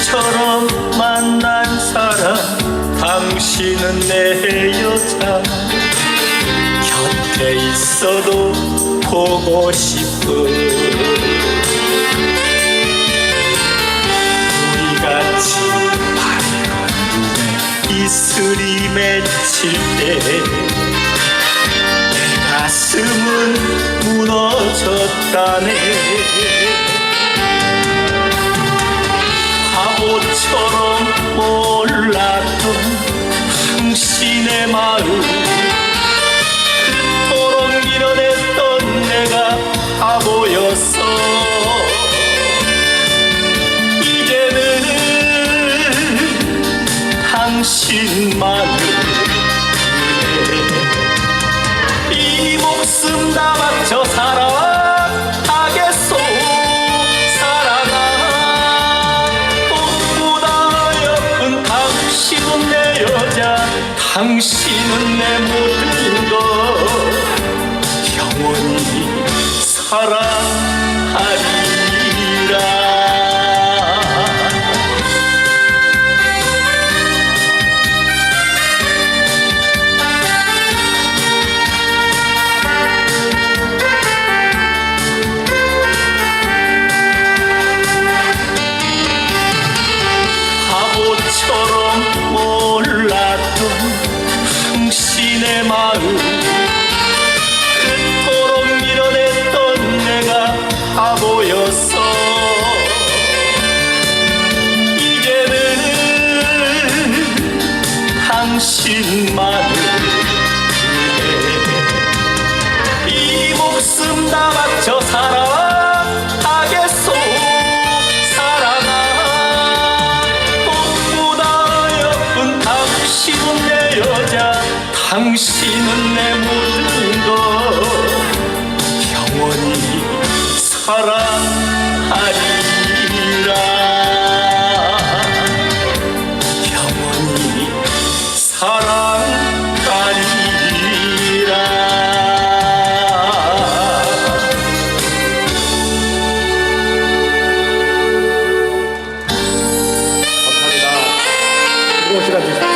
바보처럼 만난 사람 당신은 내 여자. 곁에 있어도 보고 싶은 우리 같이 밝은 눈에 이슬이 맺힐 때내 가슴은 무너졌다네 마음 그토록 밀어냈던 내가 바보였어. 이제는 당신만을 당신은 내 모든 것 영원히 사랑하리 당신만을 이 목숨 다 바쳐 사랑하겠소. 사랑아 꽃보다 예쁜 당신은 내 여자 당신은 내 모든 사랑하리라 감사합니다. 즐거운 시간 되십시오.